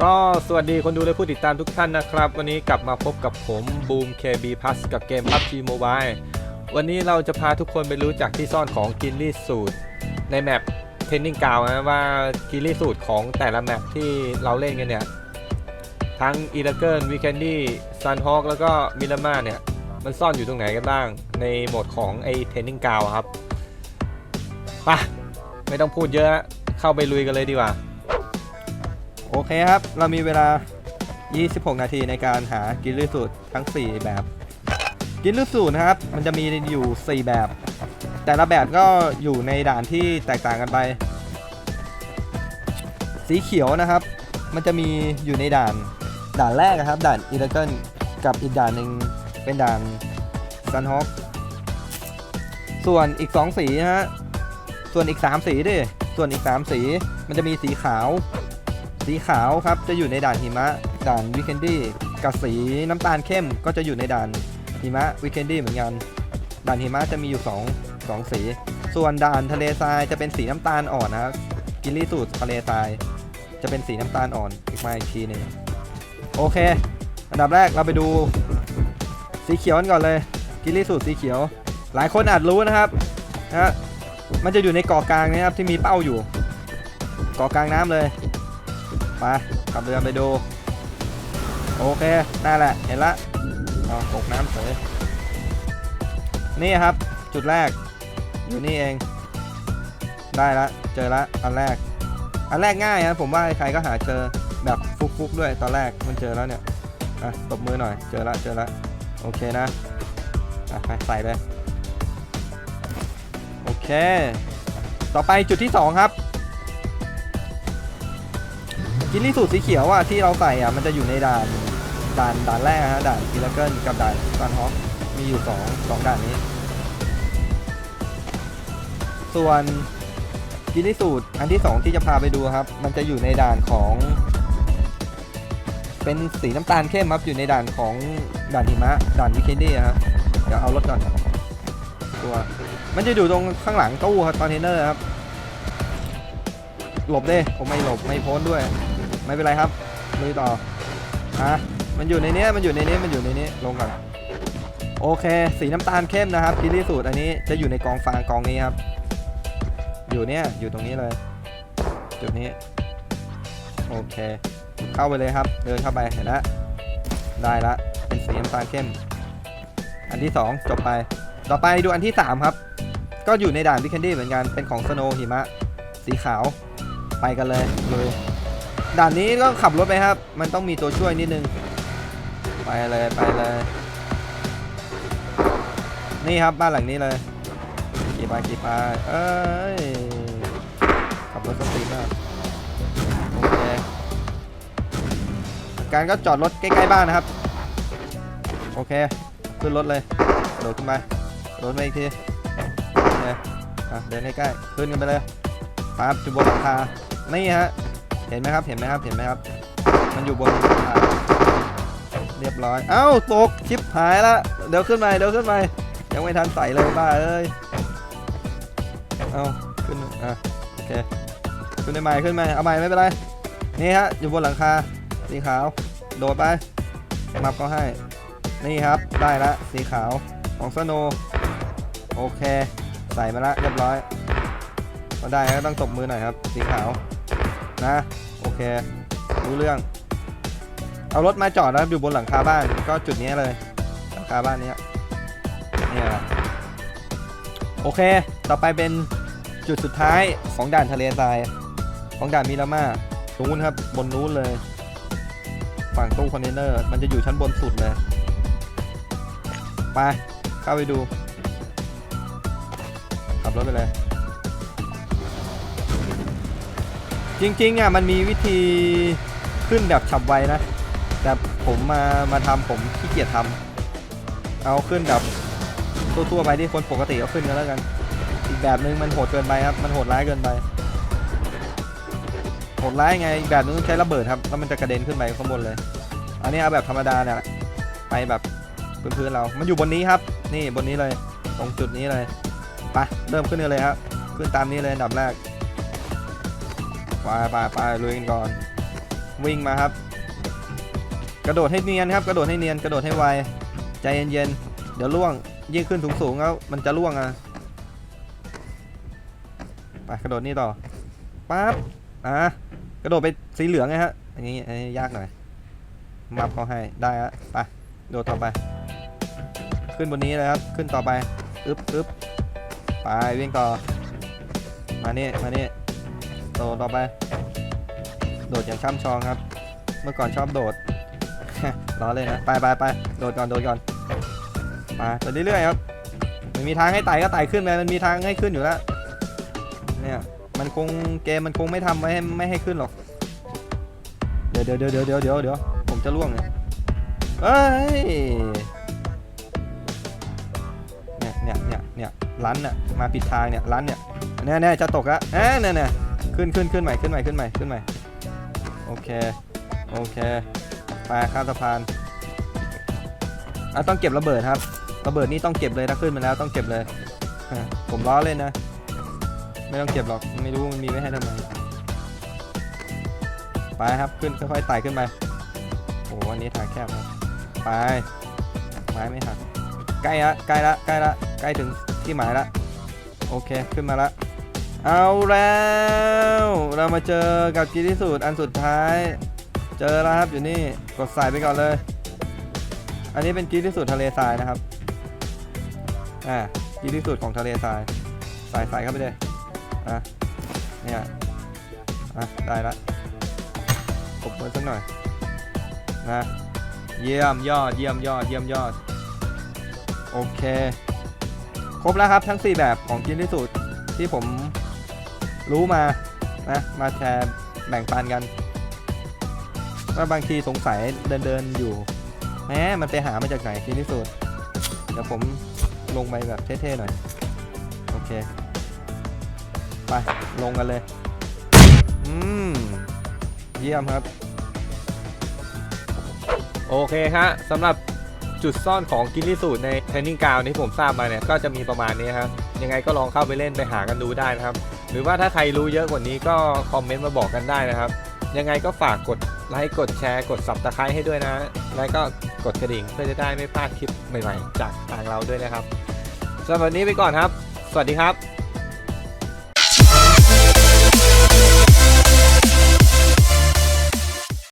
ก็สวัสดีคนดูและผู้ติดตามทุกท่านนะครับ วันนี้กลับมาพบกับผมบูม KB Plus กับเกม PUBG Mobile วันนี้เราจะพาทุกคนไปรู้จักที่ซ่อนของกินลี่สูตร ในแมปเทนนิงกาวนะว่ากินลี่สูตรของแต่ละแมปที่เราเล่นกันเนี่ย ทั้งอีเลเกิลวีแคนดี้ซันฮอ k แล้วก็มิลามาเนี่ย มันซ่อนอยู่ตรงไหนกันบ้าง ในโหมดของไอเทนนิงกาวครับไปะไม่ต้องพูดเยอะเข้าไปลุยกันเลยดีกว่า โอเคครับ เรามีเวลา 26 นาทีในการหากินลือสูตรทั้ง 4 แบบ กินลือสูตรนะครับ มันจะมีอยู่ 4 แบบ แต่ละแบบก็อยู่ในด่านที่แตกต่างกันไป สีเขียวนะครับ มันจะมีอยู่ในด่านด่านแรกนะครับ ด่านอีเลเกิลกับอีกด่านหนึ่งเป็นด่านซันฮอ k ส่วนอีก 2 สีนะฮะ ส่วนอีก 3 สีดิ ส่วนอีก 3 สี มันจะมีสีขาว สีขาวครับจะอยู่ในด่านหิมะ ด่านวิกเคนดี้กับสีน้ำตาลเข้มก็จะอยู่ในด่านหิมะวิกเคนดี้เหมือนกันด่านหิมะจะมีอยู่2 2สี ส่วนด่านทะเลทรายจะเป็นสีน้ำตาลอ่อนนะครับกินลี่สูตรทะเลทราย จะเป็นสีน้ำตาลอ่อนอีกมาอีกทีหนึงโอเค อันดับแรกเราไปดู สีเขียวกันก่อนเลย กินลี่สูตรสีเขียว หลายคนอาจรู้นะครับนะฮะมันจะอยู่ในเกาะกลางนะครับที่มีเป้าอยู่เกาะกลางน้ำเลย ไปขับเรือไปดู โอเคนั่นแหละ เห็นละอ๋อตกน้ำเสยนี่ครับ จุดแรก อยู่นี่เอง ได้ละ เจอละ อันแรก อันแรกง่ายนะผมว่าใครก็หาเจอแบบฟุกๆด้วย ตอนแรกมันเจอแล้วเนี่ยอะตบมือหน่อย เจอละ เจอละ โอเคนะอะไปใส่เลย โอเค ต่อไปจุดที่ 2 ครับ กินลี่สูตรสีเขียวอะที่เราใส่อะมันจะอยู่ในด่านด่านด่านแรกนะฮะด่านกิลเกิลกับด่านซันฮอคมีอยู่2 2ด่านนี้ ส่วนกินลี่สูตรอันที่ 2 ที่จะพาไปดูครับ มันจะอยู่ในด่านของ เป็นสีน้ำตาลเข้มครับอยู่ในด่านของด่านหิมะด่านวิกเคนดี้ครับเดี๋ยวเอารถก่อนตัวมันจะอยู่ตรงข้างหลังตู้ครับคอนเทนเนอร์ครับหลบเด้ผมไม่หลบไม่โพ้นด้วย ไม่เป็นไรครับลุยต่ออะมันอยู่ในนี้มันอยู่ในนี้มันอยู่ในนี้ลงก่อนโอเค สีน้ำตาลเข้มนะครับกิลี่สูตรอันนี้จะอยู่ในกองฟางกองนี้ครับ อยู่เนี่ยอยู่ตรงนี้เลย จุดนี้ โอเค เข้าไปเลยครับ เดินเข้าไปเห็นแล้วได้ละเป็นสีน้ำตาลเข้ม อันที่ 2 จบไป ต่อไปดูอันที่ 3 ครับ ก็อยู่ในด่านวิกเคนดี้เหมือนกันเป็นของสโนหิมะ สีขาวไปกันเลยเลย ด่านนี้ก็ขับรถไปครับ มันต้องมีตัวช่วยนิดนึง ไปเลยไปเลย นี่ครับบ้านหลังนี้เลยขี่ไปขี่ไปเอ้ย ขับรถสตีมากโอเคการก็จอดรถใกล้ๆบ้านนะครับ โอเค ขึ้นรถเลยโดดขึ้นไปโดดไปอีกทีโอเคอเดินใกล้ๆขึ้นกันไปเลยปั๊บจุดบนหลังคานี่ฮะ เห็นไหมครับเห็นไหมครับเห็นไหมครับ มันอยู่บนหลังคาเรียบร้อยเอ้าตกชิปหายละเดี๋ยวขึ้นมาเดี๋ยวขึ้นมายังไม่ทันใส่เลยบ้าเอ้ยเอ้าขึ้นอะโอเคขึ้นได้ใหม่ขึ้นใหม่เอาใหม่ไม่เป็นไรนี่ฮะอยู่บนหลังคาสีขาว โดดไปมับก็ให้ นี่ครับได้ละสีขาวของสโนโอเค ใส่มาละเรียบร้อยก็ได้ก็ต้องตบมือหน่อยครับ สีขาว นะ โอเค รู้เรื่อง เอารถมาจอดนะอยู่บนหลังคาบ้าน ก็จุดนี้เลย หลังคาบ้านนี้เนี่ยโอเค ต่อไปเป็นจุดสุดท้ายของด่านทะเลทราย ของด่านมิรามาตรงนู้นครับ บนนู้นเลย ฝั่งตู้คอนเทนเนอร์ มันจะอยู่ชั้นบนสุดเลย ไป เข้าไปดู ขับรถไปเลย จริงๆอะมันมีวิธีขึ้นแบบฉับไวนะ แต่ผมมามาทำผมขี้เกียจทำเอาขึ้นแบบทั่วๆไปที่คนปกติเอาขึ้นกันแล้วกัน อีกแบบนึงมันโหดเกินไปครับ มันโหดร้ายเกินไปโหดร้ายไงอีกแบบนึงใช้ระเบิดครับแล้วมันจะกระเด็นขึ้นไปข้างบนเลย อันนี้เอาแบบธรรมดาเนี่ยไปแบบพื้นๆเรา มันอยู่บนนี้ครับ นี่บนนี้เลย ตรงจุดนี้เลยไปเริ่มขึ้นกันเลยครับ ขึ้นตามนี้เลยอันดับแรก ไปไปไปลุยกันก่อน วิ่งมาครับ กระโดดให้เนียนครับ กระโดดให้เนียน กระโดดให้ไว ใจเย็นๆ เดี๋ยวล่วง ยิ่งขึ้นสูงๆแล้วมันจะล่วงอะ ไปกระโดดนี่ต่อ ปั๊บ อะ กระโดดไปสีเหลืองไงฮะ อันนี้อันนี้ยากหน่อย มับเขาให้ ได้ฮะไป โดดต่อไป ขึ้นบนนี้เลยครับ ขึ้นต่อไป อึ๊บอึ๊บไปวิ่งต่อ มานี่มานี่ โดดต่อไป โดดอย่างช่ำชองครับ เมื่อก่อนชอบโดด ล้อเลยนะ ไปไปไปโดดก่อนโดดก่อน มาไปเรื่อยๆครับ มันมีทางให้ไต่ก็ไต่ขึ้นไปมันมีทางให้ขึ้นอยู่แล้ว เนี่ย มันคงเกมมันคงไม่ทำไว้ให้ไม่ให้ขึ้นหรอก เดี๋ยวเดี๋ยวเดี๋ยวเดี๋ยวเดี๋ยวเดี๋ยวผมจะล่วงเนี่ยเอ้ยเนี่ยเนี่ยเนี่ยเนี่ยลันน่ะมาผิดทางเนี่ยลันเนี่ยแน่แน่จะตกละเอ้ยเนี่ยเนี่ย ขึ้นขึ้นขึ้นใหม่ขึ้นใหม่ขึ้นใหม่ขึ้นใหม่โอเคโอเคไปข้ามสะพานอะต้องเก็บระเบิดครับระเบิดนี่ต้องเก็บเลยถ้าขึ้นมาแล้วต้องเก็บเลยผมล้อเล่นนะ ไม่ต้องเก็บหรอกไม่รู้มันมีไว้ให้ทำไมไปครับขึ้นค่อยๆไต่ขึ้นไปโอ้วันนี้ทางแคบครับไปไม้ไม่หักใกล้ละใกล้ละใกล้ละใกล้ถึงที่หมายละโอเคขึ้นมาละ เอาแล้ว เรามาเจอกับกีที่สุดอันสุดท้าย เจอแล้วครับอยู่นี่กดใส่ไปก่อนเลย อันนี้เป็นกีที่สุดทะเลทรายนะครับอ่ากีที่สุดของทะเลทรายใส่ใส่เข้าไปเลยอะเนี่ยอะได้ละกบมือสักหน่อยนะเยี่ยมยอดเยี่ยมยอดเยี่ยมยอดโอเค ครบแล้วครับทั้ง 4 แบบของกินที่สุดที่ผม รู้มานะมาแชร์แบ่งปันกันว่าบางทีสงสัยเดินเดินอยู่แหมมันไปหามาจากไหนกินที่สุดเดี๋ยวผมลงไปแบบเท่ๆหน่อย โอเค ไปลงกันเลย อืม เยี่ยมครับ โอเคฮะสำหรับจุดซ่อนของกินลิสูตรในเทนนิ่งกาวที่ผมทราบมาเนี่ย ก็จะมีประมาณนี้ครับ ยังไงก็ลองเข้าไปเล่นไปหากันดูได้นะครับ หรือว่าถ้าใครรู้เยอะกว่านี้ก็คอมเมนต์มาบอกกันได้นะครับ ยังไงก็ฝากกดไลค์กดแชร์กดสับตะไคร้ให้ด้วยนะ แล้วก็กดกระดิ่งเพื่อจะได้ไม่พลาดคลิปใหม่ๆ จากทางเราด้วยนะครับสำหรับวันนี้ไปก่อนครับ สวัสดีครับ